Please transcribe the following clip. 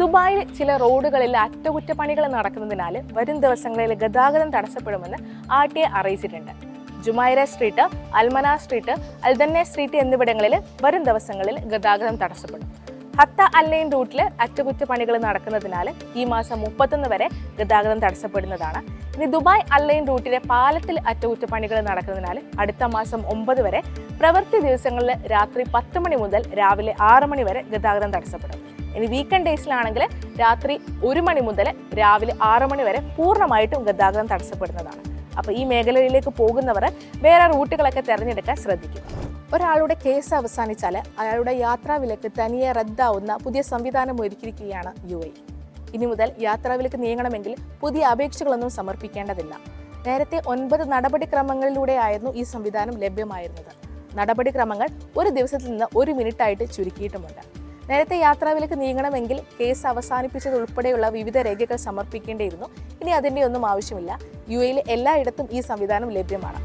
ദുബായിൽ ചില റോഡുകളിൽ അറ്റകുറ്റപ്പണികൾ നടക്കുന്നതിനാൽ വരും ദിവസങ്ങളിൽ ഗതാഗതം തടസ്സപ്പെടുമെന്ന് ആർ ടി എ അറിയിച്ചിട്ടുണ്ട്. ജുമൈര സ്ട്രീറ്റ് അൽമന സ്ട്രീറ്റ് അൽദന്നെ സ്ട്രീറ്റ് എന്നിവിടങ്ങളിൽ വരും ദിവസങ്ങളിൽ ഗതാഗതം തടസ്സപ്പെടും. ഹത്ത അല്ലൈൻ റൂട്ടിൽ അറ്റകുറ്റപ്പണികൾ നടക്കുന്നതിനാൽ ഈ മാസം മുപ്പത്തൊന്ന് വരെ ഗതാഗതം തടസ്സപ്പെടുന്നതാണ്. ഇനി ദുബായ് അല്ലൈൻ റൂട്ടിലെ പാലത്തിൽ അറ്റകുറ്റപ്പണികൾ നടക്കുന്നതിനാൽ അടുത്ത മാസം ഒമ്പത് വരെ പ്രവൃത്തി ദിവസങ്ങളിൽ രാത്രി പത്ത് മണി മുതൽ രാവിലെ ആറ് മണി വരെ ഗതാഗതം തടസ്സപ്പെടും. ഇനി വീക്കെൻഡ് ഡേയ്സിലാണെങ്കിൽ രാത്രി ഒരു മണി മുതൽ രാവിലെ ആറ് മണി വരെ പൂർണമായിട്ടും ഗതാഗതം തടസ്സപ്പെടുന്നതാണ്. അപ്പോൾ ഈ മേഖലയിലേക്ക് പോകുന്നവർ വേറെ റൂട്ടുകളൊക്കെ തിരഞ്ഞെടുക്കാൻ ശ്രദ്ധിക്കുക. ഒരാളുടെ കേസ് അവസാനിച്ചാൽ അയാളുടെ യാത്രാ വിലക്ക് തനിയെ റദ്ദാവുന്ന പുതിയ സംവിധാനം ഒരുക്കിയിരിക്കുകയാണ് യു എ ഇനി മുതൽ യാത്രാ വിലക്ക് നീങ്ങണമെങ്കിൽ പുതിയ അപേക്ഷകളൊന്നും സമർപ്പിക്കേണ്ടതില്ല. നേരത്തെ ഒൻപത് നടപടിക്രമങ്ങളിലൂടെയായിരുന്നു ഈ സംവിധാനം ലഭ്യമായിരുന്നത്. നടപടിക്രമങ്ങൾ ഒരു ദിവസത്തിൽ നിന്ന് ഒരു മിനിറ്റായിട്ട് ചുരുക്കിയിട്ടുമുണ്ട്. നേരത്തെ യാത്രാവിലക്ക് നീങ്ങണമെങ്കിൽ കേസ് അവസാനിപ്പിച്ചത് ഉൾപ്പെടെയുള്ള വിവിധ രേഖകൾ സമർപ്പിക്കേണ്ടിയിരുന്നു. ഇനി അതിന്റെ ഒന്നും ആവശ്യമില്ല. യു എയിൽ എല്ലായിടത്തും ഈ സംവിധാനം ലഭ്യമാണ്.